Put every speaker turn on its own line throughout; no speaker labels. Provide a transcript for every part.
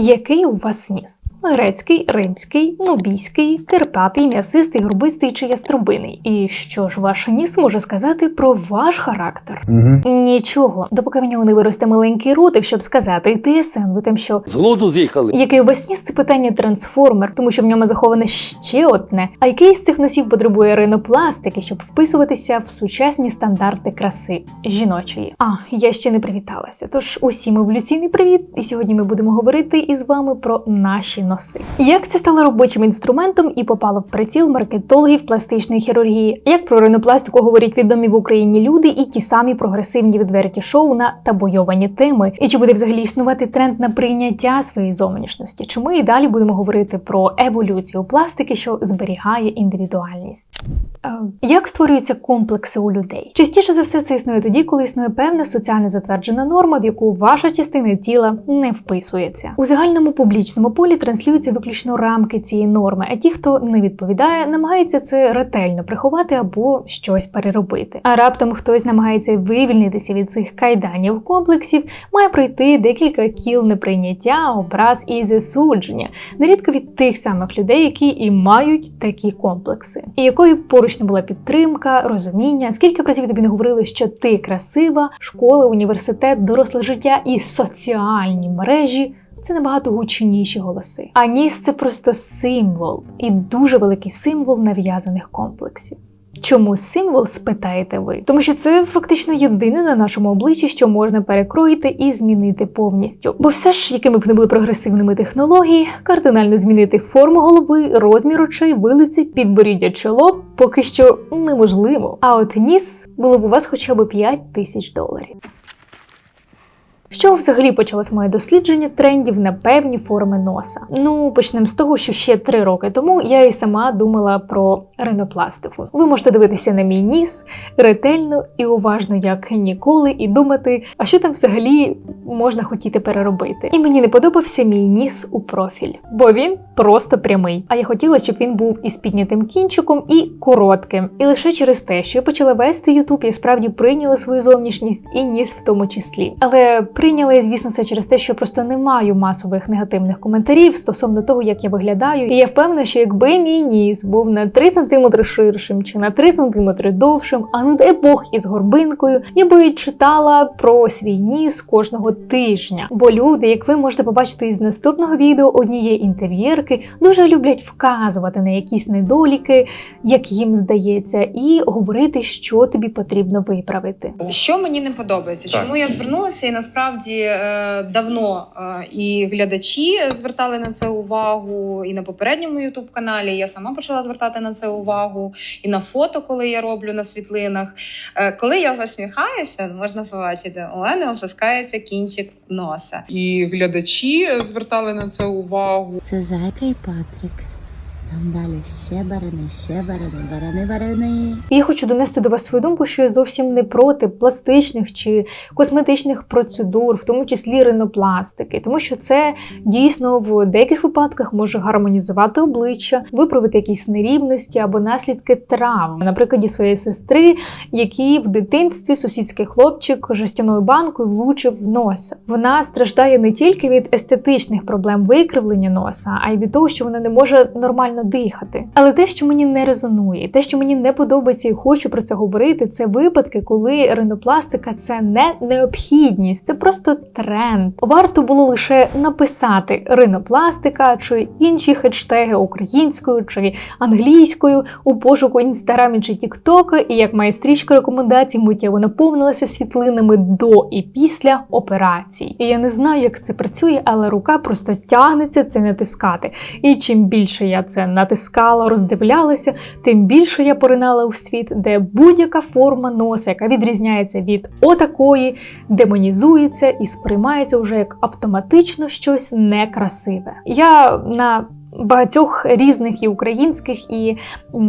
Який у вас ніс? Грецький, римський, нубійський, кирпатий, м'ясистий, грубистий чи яструбиний. І що ж ваш ніс може сказати про ваш характер?
Угу.
Нічого, допоки в нього не виросте маленький ротик, щоб сказати, ти ви там що.
З глузду з'їхали.
Який у вас ніс це питання трансформер, тому що в ньому заховане ще одне. А який з цих носів потребує ринопластики, щоб вписуватися в сучасні стандарти краси жіночої? А я ще не привіталася. Тож усім еволюційний привіт! І сьогодні ми будемо говорити із вами про наші носи. Як це стало робочим інструментом і попало в приціл маркетологів пластичної хірургії? Як про ринопластику говорять відомі в Україні люди і ті самі прогресивні відверті шоу на табойовані теми? І чи буде взагалі існувати тренд на прийняття своєї зовнішності? Чи ми і далі будемо говорити про еволюцію пластики, що зберігає індивідуальність? Е, Як створюються комплекси у людей? Частіше за все це існує тоді, коли існує певна соціально затверджена норма, в яку ваша частина тіла не вписується. У загальному публічному полі транслюються виключно рамки цієї норми, а ті, хто не відповідає, намагається це ретельно приховати або щось переробити. А раптом хтось намагається вивільнитися від цих кайданів комплексів, має пройти декілька кіл неприйняття, образ і засудження, нерідко від тих самих людей, які і мають такі комплекси, і якою поруч не була підтримка, розуміння, скільки разів тобі не говорили, що ти красива, школа, університет, доросле життя і соціальні мережі. Це набагато гучніші голоси. А ніс це просто символ і дуже великий символ нав'язаних комплексів. Чому символ, спитаєте ви? Тому що це фактично єдине на нашому обличчі, що можна перекроїти і змінити повністю. Бо все ж, якими б не були прогресивними технології, кардинально змінити форму голови, розмір очей, вилиці, підборіддя чоло поки що неможливо. А от ніс було б у вас хоча б 5 тисяч доларів. Чого взагалі почалось моє дослідження трендів на певні форми носа? Ну, почнемо з того, що ще три роки тому я і сама думала про ринопластику. Ви можете дивитися на мій ніс ретельно і уважно, як ніколи, і думати, а що там взагалі можна хотіти переробити. І мені не подобався мій ніс у профіль, бо він просто прямий. А я хотіла, щоб він був із піднятим кінчиком і коротким. І лише через те, що я почала вести Ютуб, я справді прийняла свою зовнішність і ніс в тому числі. Але прийняла я, звісно, це через те, що я просто не маю масових негативних коментарів стосовно того, як я виглядаю. І я впевнена, що якби мій ніс був на 3 см ширшим чи на 3 см довшим, а не дай Бог із горбинкою, я би читала про свій ніс кожного тижня. Бо люди, як ви можете побачити із наступного відео однієї інтер'єрки, дуже люблять вказувати на якісь недоліки, як їм здається, і говорити, що тобі потрібно виправити.
Що мені не подобається?
Так.
Чому я звернулася? І насправді е, давно е, і глядачі звертали на це увагу, і на попередньому ютуб каналі я сама почала звертати на це увагу, і на фото, коли я роблю на світлинах. Е, Коли я посміхаюся, можна побачити, у мене опускається кінчик носа.
І глядачі звертали на це увагу.
Це зайка і Патрик. Там далі ще барани, ще барани, барани, барани.
Я хочу донести до вас свою думку, що я зовсім не проти пластичних чи косметичних процедур, в тому числі ринопластики, тому що це дійсно в деяких випадках може гармонізувати обличчя, виправити якісь нерівності або наслідки травм. На прикладі своєї сестри, якій в дитинстві сусідський хлопчик жестяною банкою влучив в носа. Вона страждає не тільки від естетичних проблем викривлення носа, а й від того, що вона не може нормально дихати. Але те, що мені не резонує, те, що мені не подобається і хочу про це говорити, це випадки, коли ринопластика це не необхідність, це просто тренд. Варто було лише написати ринопластика чи інші хештеги українською чи англійською у пошуку інстаграмі чи тіктока, і як має стрічка рекомендацій, миттєво наповнилася світлинами до і після операцій. І я не знаю, як це працює, але рука просто тягнеться це натискати. І чим більше я це натискала, роздивлялася, тим більше я поринала у світ, де будь-яка форма носа, яка відрізняється від отакої, демонізується і сприймається вже як автоматично щось некрасиве. Я на Багатьох різних і українських, і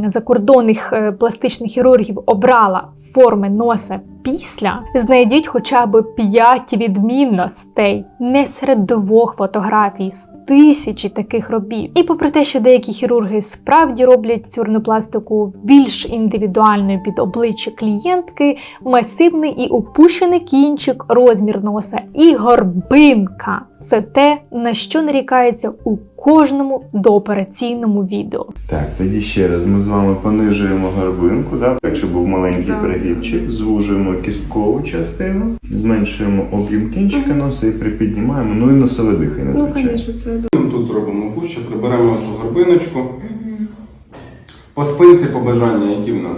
закордонних е, пластичних хірургів обрала форми носа після, знайдіть хоча б 5 відмінностей не серед двох фотографій з тисячі таких робіт. І попри те, що деякі хірурги справді роблять цю ринопластику більш індивідуальною під обличчя клієнтки, масивний і опущений кінчик, розмір носа і горбинка це те, на що нарікається у кожному доопераційному відео.
Так, тоді ще раз ми з вами понижуємо горбинку, да? так щоб був маленький
Так.
перегибчик, звужуємо кісткову частину, зменшуємо об'єм кінчика носа і припіднімаємо, ну і носове дихання,
Ну,
звичайно.
звісно, це
Тут зробимо вуще, приберемо цю горбиночку. По спинці побажання, які в нас?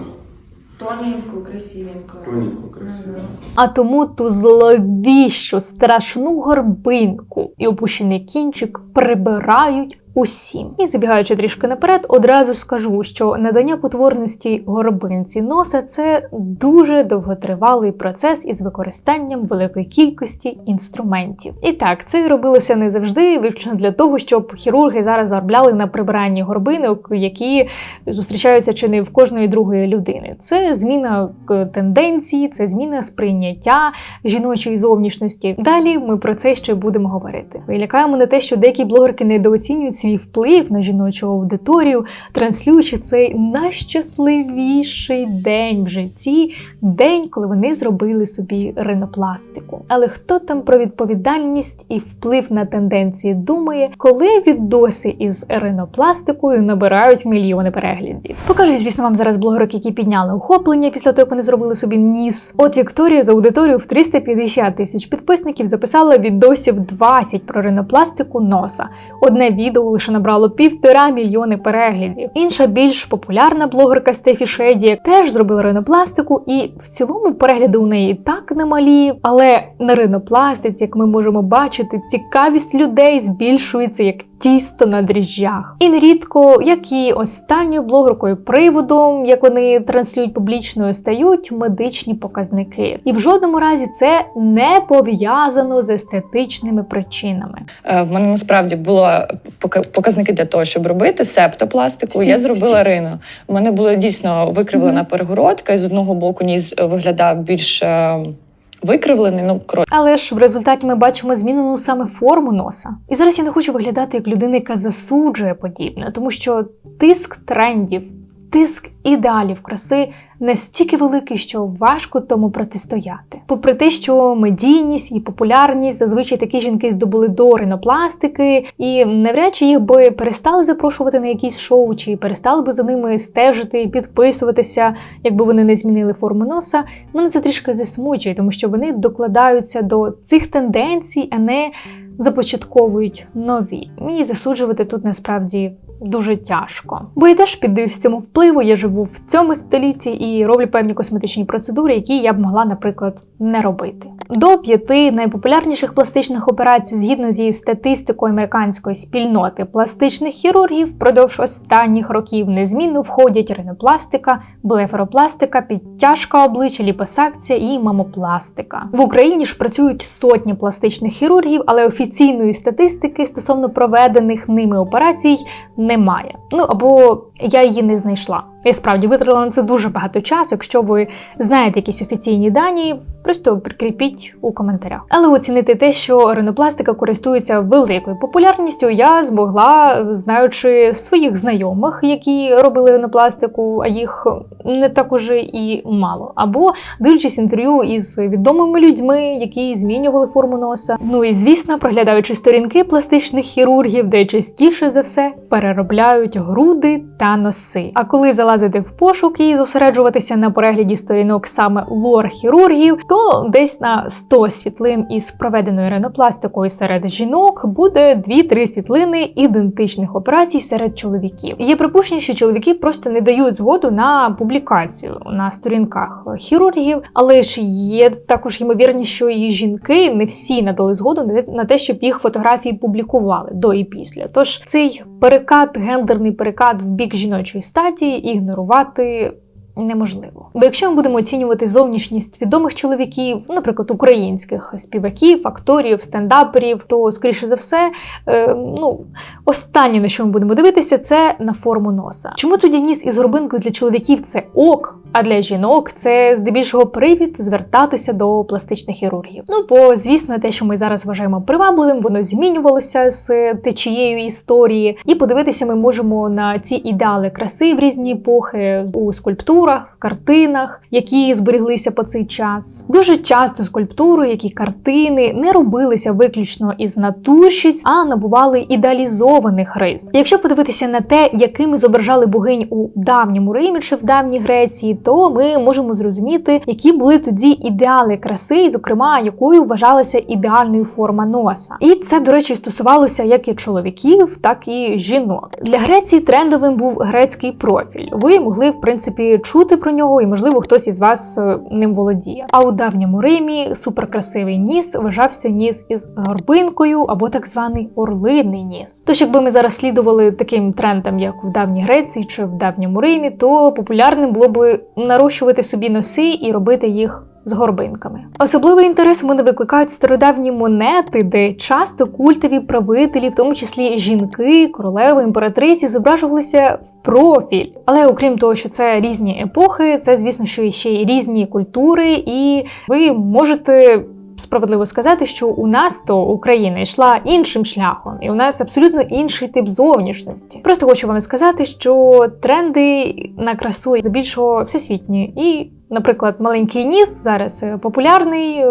Тоненько, красивенько.
Тоненько, красивенько.
А тому ту зловіщу страшну горбинку і опущений кінчик прибирають усім. І забігаючи трішки наперед, одразу скажу, що надання потворності горбинці носа це дуже довготривалий процес із використанням великої кількості інструментів. І так, це робилося не завжди, виключно для того, щоб хірурги зараз заробляли на прибиранні горбинок, які зустрічаються чи не в кожної другої людини. Це зміна е, тенденції, це зміна сприйняття жіночої зовнішності. Далі ми про це ще будемо говорити. І лякаємо на те, що деякі блогерки недооцінюють свій вплив на жіночу аудиторію, транслюючи цей найщасливіший день в житті, день, коли вони зробили собі ринопластику. Але хто там про відповідальність і вплив на тенденції думає, коли відоси із ринопластикою набирають мільйони переглядів? Покажу, звісно, вам зараз блогерок, які підняли охоплення після того, як вони зробили собі ніс. От Вікторія з аудиторією в 350 тисяч підписників записала відосів 20 про ринопластику носа. Одне відео лише набрало півтора мільйони переглядів. Інша більш популярна блогерка Стефі Шеді теж зробила ринопластику, і в цілому перегляди у неї так немалі. Але на ринопластиці, як ми можемо бачити, цікавість людей збільшується як тісто на дріжджах. І нерідко, як і останньою блогеркою приводом, як вони транслюють публічно, стають медичні показники. І в жодному разі це не пов'язано з естетичними причинами.
Е, В мене насправді було пока- показники для того, щоб робити септопластику.
Всі-
я зробила
всі.
рино. У мене була дійсно викривлена перегородка, і з одного боку ніс виглядав більш е, викривлений. Ну коротше.
Але ж в результаті ми бачимо змінену саме форму носа. І зараз я не хочу виглядати як людина, яка засуджує подібне, тому що тиск трендів, тиск ідеалів краси настільки великий, що важко тому протистояти. Попри те, що медійність і популярність зазвичай такі жінки здобули до ринопластики, і навряд чи їх би перестали запрошувати на якісь шоу, чи перестали би за ними стежити, підписуватися, якби вони не змінили форму носа. Мене це трішки засмучує, тому що вони докладаються до цих тенденцій, а не започатковують нові. І засуджувати тут насправді дуже тяжко. Бо я теж піддаюсь цьому впливу. Я живу в цьому столітті і роблю певні косметичні процедури, які я б могла, наприклад, не робити. До п'яти найпопулярніших пластичних операцій, згідно зі статистикою американської спільноти пластичних хірургів, впродовж останніх років незмінно входять ринопластика, блефаропластика, підтяжка обличчя, ліпосакція і мамопластика. В Україні ж працюють сотні пластичних хірургів, але офіційної статистики стосовно проведених ними операцій немає. Ну або я її не знайшла. Я справді витратила на це дуже багато часу. Якщо ви знаєте якісь офіційні дані, просто прикріпіть у коментарях. Але оцінити те, що ринопластика користується великою популярністю, я змогла, знаючи своїх знайомих, які робили ринопластику, а їх не так уже і мало. Або дивлячись інтерв'ю із відомими людьми, які змінювали форму носа. Ну і звісно, проглядаючи сторінки пластичних хірургів, де частіше за все переробляють груди та носи. А коли залазити в пошук і зосереджуватися на перегляді сторінок саме лор-хірургів, то десь на 100 світлин із проведеною ринопластикою серед жінок буде 2-3 світлини ідентичних операцій серед чоловіків. Є припущення, що чоловіки просто не дають згоду на публікацію на сторінках хірургів, але ж є також ймовірність, що і жінки не всі надали згоду на те- щоб їх фотографії публікували до і після. Тож цей перекат, гендерний перекат в бік жіночої статі ігнорувати неможливо. Бо якщо ми будемо оцінювати зовнішність відомих чоловіків, наприклад, українських співаків, акторів, стендаперів, то скоріше за все, е, ну останнє на що ми будемо дивитися, це на форму носа. Чому тоді ніс із горбинкою для чоловіків це ок, а для жінок це здебільшого привід звертатися до пластичних хірургів? Ну бо звісно, те, що ми зараз вважаємо привабливим, воно змінювалося з течією історії, і подивитися ми можемо на ці ідеали краси в різні епохи у скульптурах, картинах, які зберіглися по цей час. Дуже часто скульптури, як і картини, не робилися виключно із натурщиць, а набували ідеалізованих рис. Якщо подивитися на те, якими зображали богинь у давньому Римі чи в давній Греції, то ми можемо зрозуміти, які були тоді ідеали краси, і, зокрема, якою вважалася ідеальною форма носа. І це, до речі, стосувалося як і чоловіків, так і жінок. Для Греції трендовим був грецький профіль. Ви могли, в принципі, чути про нього, і можливо хтось із вас е, ним володіє. А у давньому Римі суперкрасивий ніс вважався ніс із горбинкою або так званий орлиний ніс. Тож, якби ми зараз слідували таким трендам, як в давній Греції чи в давньому Римі, то популярним було би нарощувати собі носи і робити їх. З горбинками. Особливий інтерес у мене викликають стародавні монети, де часто культові правителі, в тому числі жінки, королеви, імператриці, зображувалися в профіль. Але окрім того, що це різні епохи, це звісно, що ще й різні культури, і ви можете. Справедливо сказати, що у нас то Україна йшла іншим шляхом, і у нас абсолютно інший тип зовнішності. Просто хочу вам сказати, що тренди на красу здебільшого всесвітні і. Наприклад, маленький ніс зараз е, популярний е,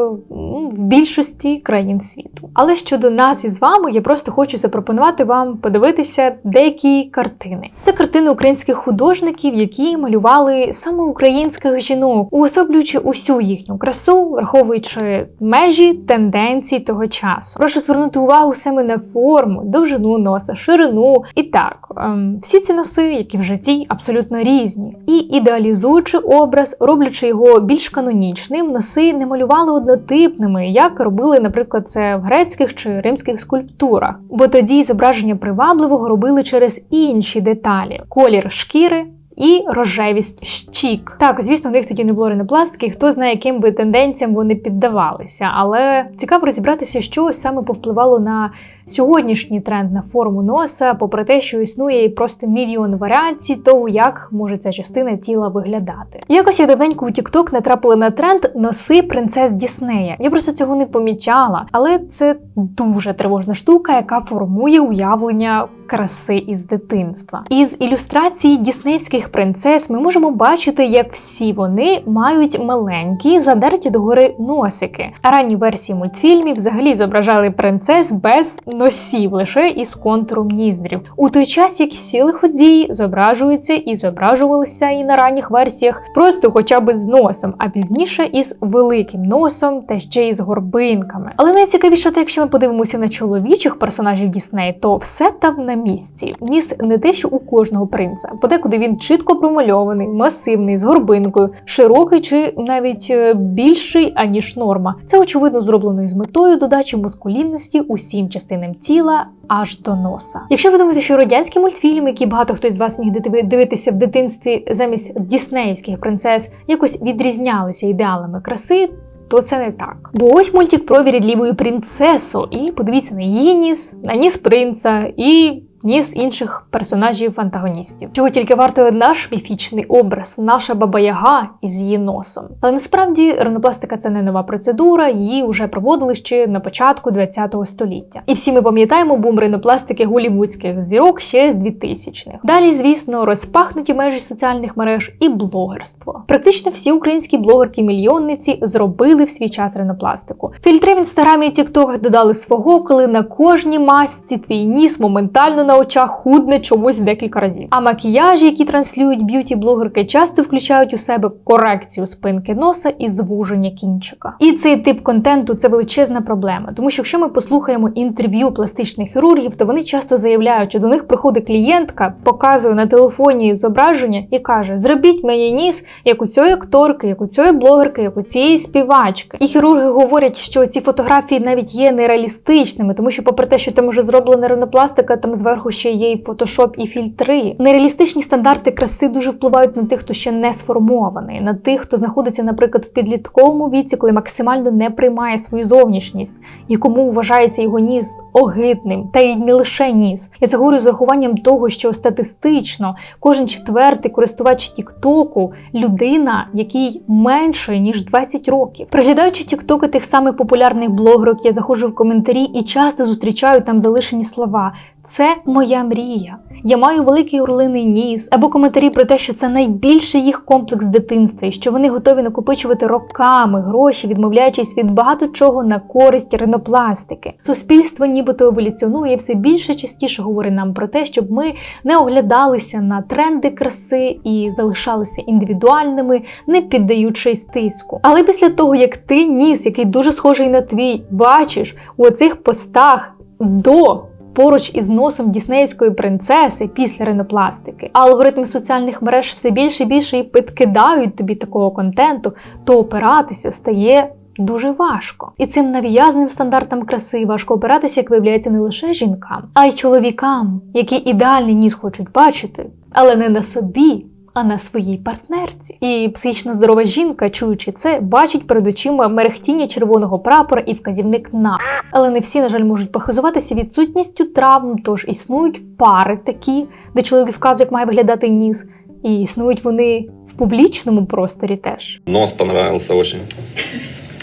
в більшості країн світу. Але щодо нас із вами, я просто хочу запропонувати вам подивитися деякі картини. Це картини українських художників, які малювали саме українських жінок, уособлюючи усю їхню красу, враховуючи межі тенденцій того часу. Прошу звернути увагу саме на форму, довжину носа, ширину і так. ем, всі ці носи, які в житті абсолютно різні, і ідеалізуючи образ, роблячи його більш канонічним, носи не малювали однотипними, як робили, наприклад, це в грецьких чи римських скульптурах. Бо тоді зображення привабливого робили через інші деталі: колір шкіри. І рожевість щік. Так, звісно, у них тоді не було ринопластики, хто знає, яким би тенденціям вони піддавалися. Але цікаво розібратися, що саме повпливало на сьогоднішній тренд на форму носа, попри те, що існує і просто мільйон варіацій того, як може ця частина тіла виглядати. Якось я давненько у TikTok натрапила на тренд носи принцес Діснея. Я просто цього не помічала, але це дуже тривожна штука, яка формує уявлення краси із дитинства. Із ілюстрації діснеївських принцес ми можемо бачити, як всі вони мають маленькі, задерті догори носики. А ранні версії мультфільмів взагалі зображали принцес без носів, лише із контуром ніздрів. У той час як всі лиходії зображуються і зображувалися і на ранніх версіях просто хоча б з носом, а пізніше із великим носом та ще й з горбинками. Але найцікавіше те, якщо ми подивимося на чоловічих персонажів Дісней, то все там на місці. Ніс не те, що у кожного принца. Подекуди він чітко промальований, масивний, з горбинкою, широкий чи навіть е, більший аніж норма. Це очевидно зроблено із метою додачі мускулінності усім частинам тіла. Аж до носа. Якщо ви думаєте, що радянські мультфільми, які багато хто з вас міг дивитися в дитинстві замість діснеївських принцес, якось відрізнялися ідеалами краси, то це не так. Бо ось мультик про вірідливу принцесу, і подивіться на її ніс, на ніс принца і. Ніс інших персонажів-антагоністів. Чого тільки вартує наш міфічний образ, наша баба Яга із її носом. Але насправді ринопластика це не нова процедура, її вже проводили ще на початку ХХ століття. І всі ми пам'ятаємо бум ринопластики голівудських зірок ще з 2000-х. Далі, звісно, розпахнуті межі соціальних мереж і блогерство. Практично всі українські блогерки-мільйонниці зробили в свій час ринопластику. Фільтри в інстаграмі і тіктоках додали свого, коли на кожній масці твій ніс моментально на очах худне чомусь декілька разів. А макіяжі, які транслюють б'юті-блогерки, часто включають у себе корекцію спинки носа і звуження кінчика. І цей тип контенту це величезна проблема, тому що якщо ми послухаємо інтерв'ю пластичних хірургів, то вони часто заявляють, що до них приходить клієнтка, показує на телефоні зображення і каже: Зробіть мені ніс, як у цієї акторки, як у цієї блогерки, як у цієї співачки. І хірурги говорять, що ці фотографії навіть є нереалістичними, тому що, попри те, що там уже зроблена ринопластика, там зверху зверху ще є і фотошоп, і фільтри. Нереалістичні стандарти краси дуже впливають на тих, хто ще не сформований, на тих, хто знаходиться, наприклад, в підлітковому віці, коли максимально не приймає свою зовнішність, і кому вважається його ніс огидним, та й не лише ніс. Я це говорю з урахуванням того, що статистично кожен четвертий користувач Тіктоку людина, якій менше ніж 20 років. Приглядаючи тіктоки тих самих популярних блогерок, я заходжу в коментарі і часто зустрічаю там залишені слова. Це моя мрія. Я маю великий орлиний ніс, або коментарі про те, що це найбільший їх комплекс дитинства, і що вони готові накопичувати роками гроші, відмовляючись від багато чого на користь ринопластики. Суспільство нібито еволюціонує все більше частіше говорить нам про те, щоб ми не оглядалися на тренди краси і залишалися індивідуальними, не піддаючись тиску. Але після того, як ти ніс, який дуже схожий на твій, бачиш у оцих постах до поруч із носом діснеївської принцеси після ринопластики. Алгоритми соціальних мереж все більше і більше і підкидають тобі такого контенту, то опиратися стає. Дуже важко, і цим нав'язним стандартам краси важко опиратися, як виявляється, не лише жінкам, а й чоловікам, які ідеальний ніс хочуть бачити, але не на собі, а на своїй партнерці. І психічно здорова жінка, чуючи це, бачить перед очима мерехтіння червоного прапора і вказівник на. Але не всі, на жаль, можуть похизуватися відсутністю травм, тож існують пари такі, де чоловік вказує, як має виглядати ніс, і існують вони в публічному просторі теж.
Нос понравився очень.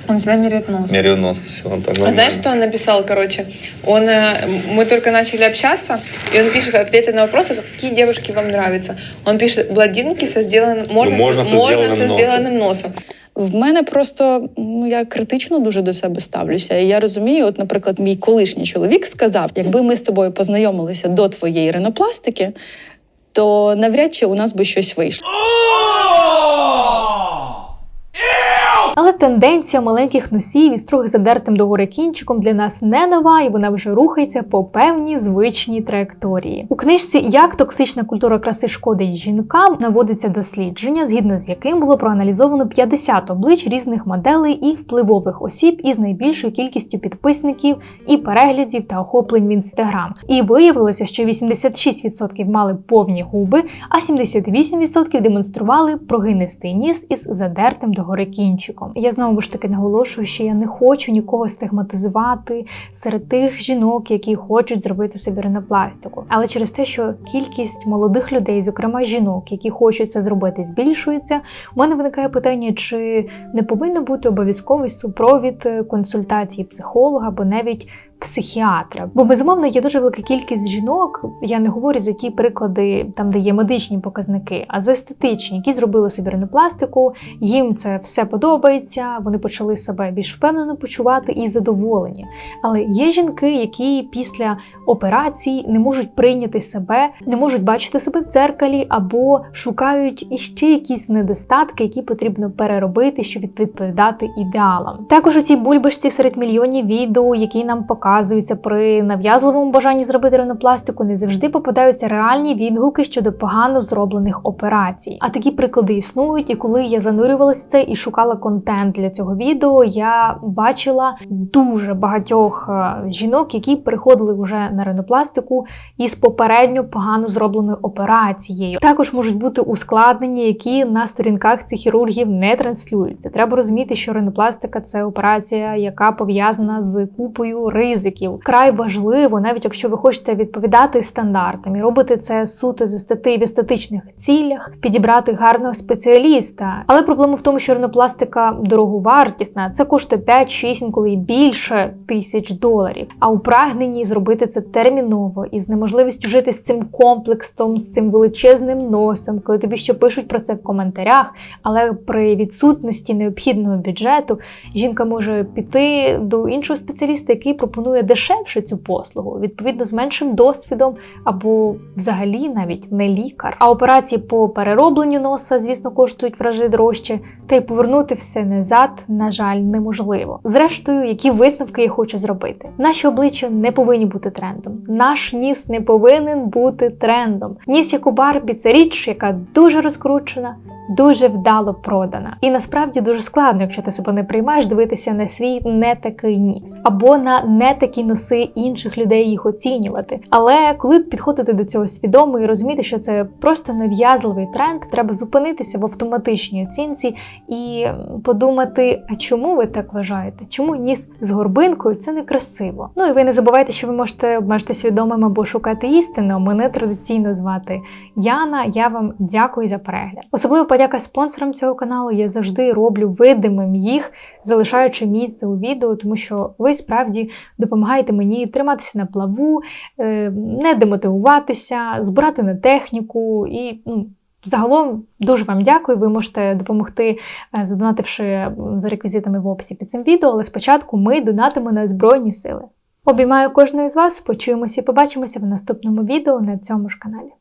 Он всегда меряет нос.
Мерю нос. Все, так
А
нормально.
знаешь, что он написал, короче? Он, э, мы только начали общаться, и он пишет ответы на вопросы, какие девушки вам нравятся. Он пишет блондинки со сделанным, можно,
Ну, можно со
можно
сделанным
со
носом.
сделанным носом.
В мене просто ну я критично дуже до себе ставлюся. І я розумію, от, наприклад, мій колишній чоловік сказав: якби ми з тобою познайомилися до твоєї ринопластики, то навряд чи у нас би щось вийшло.
Але тенденція маленьких носів із трохи задертим догори кінчиком для нас не нова, і вона вже рухається по певній звичній траєкторії. У книжці Як токсична культура краси шкодить жінкам наводиться дослідження, згідно з яким було проаналізовано 50 облич різних моделей і впливових осіб із найбільшою кількістю підписників і переглядів та охоплень в інстаграм. І виявилося, що 86% мали повні губи, а 78% демонстрували прогинистий ніс із задертим догори кінчиком. Я знову ж таки наголошую, що я не хочу нікого стигматизувати серед тих жінок, які хочуть зробити собі ринопластику. Але через те, що кількість молодих людей, зокрема жінок, які хочуть це зробити, збільшується, у мене виникає питання, чи не повинно бути обов'язковий супровід е, консультації психолога або навіть психіатра. Бо безумовно є дуже велика кількість жінок. Я не говорю за ті приклади, там де є медичні показники, а за естетичні, які зробили собі ринопластику. Їм це все подобається. Вони почали себе більш впевнено почувати і задоволені. Але є жінки, які після операцій не можуть прийняти себе, не можуть бачити себе в дзеркалі або шукають іще якісь недостатки, які потрібно переробити, щоб відповідати ідеалам. Також у цій бульбашці серед мільйонів відео, які нам показуються при нав'язливому бажанні зробити ринопластику, не завжди попадаються реальні відгуки щодо погано зроблених операцій. А такі приклади існують, і коли я занурювалася це і шукала контент для цього відео, я бачила дуже багатьох е, жінок, які переходили вже на ринопластику із попередньо погано зробленою операцією. Також можуть бути ускладнення, які на сторінках цих хірургів не транслюються. Треба розуміти, що ринопластика це операція, яка пов'язана з купою ризиків. Край важливо, навіть якщо ви хочете відповідати стандартам і робити це суто з естети в естетичних цілях, підібрати гарного спеціаліста. Але проблема в тому, що ринопластика дороговартісна. Це коштує 5-6, інколи і більше тисяч доларів. А у прагненні зробити це терміново і з неможливістю жити з цим комплексом, з цим величезним носом, коли тобі ще пишуть про це в коментарях. Але при відсутності необхідного бюджету жінка може піти до іншого спеціаліста, який пропонує дешевше цю послугу, відповідно з меншим досвідом, або взагалі навіть не лікар. А операції по переробленню носа, звісно, коштують в рази дорожче, та й повернути все назад, на жаль, неможливо. Зрештою, які висновки я хочу зробити? Наші обличчя не повинні бути трендом. Наш ніс не повинен бути трендом. Ніс як у Барбі це річ, яка дуже розкручена. Дуже вдало продана, і насправді дуже складно, якщо ти себе не приймаєш, дивитися на свій не такий ніс або на не такі носи інших людей їх оцінювати. Але коли підходити до цього свідомо і розуміти, що це просто нав'язливий тренд, треба зупинитися в автоматичній оцінці і подумати, а чому ви так вважаєте? Чому ніс з горбинкою це некрасиво? Ну і ви не забувайте, що ви можете обмежити свідомим або шукати істину. Мене традиційно звати Яна. Я вам дякую за перегляд. Особливо подяка спонсорам цього каналу. Я завжди роблю видимим їх, залишаючи місце у відео, тому що ви справді допомагаєте мені триматися на плаву, е, не демотивуватися, збирати на техніку і ну. Загалом дуже вам дякую. Ви можете допомогти, е, задонативши за реквізитами в описі під цим відео, але спочатку ми донатимо на Збройні Сили. Обіймаю кожного з вас. Почуємося і побачимося в наступному відео на цьому ж каналі.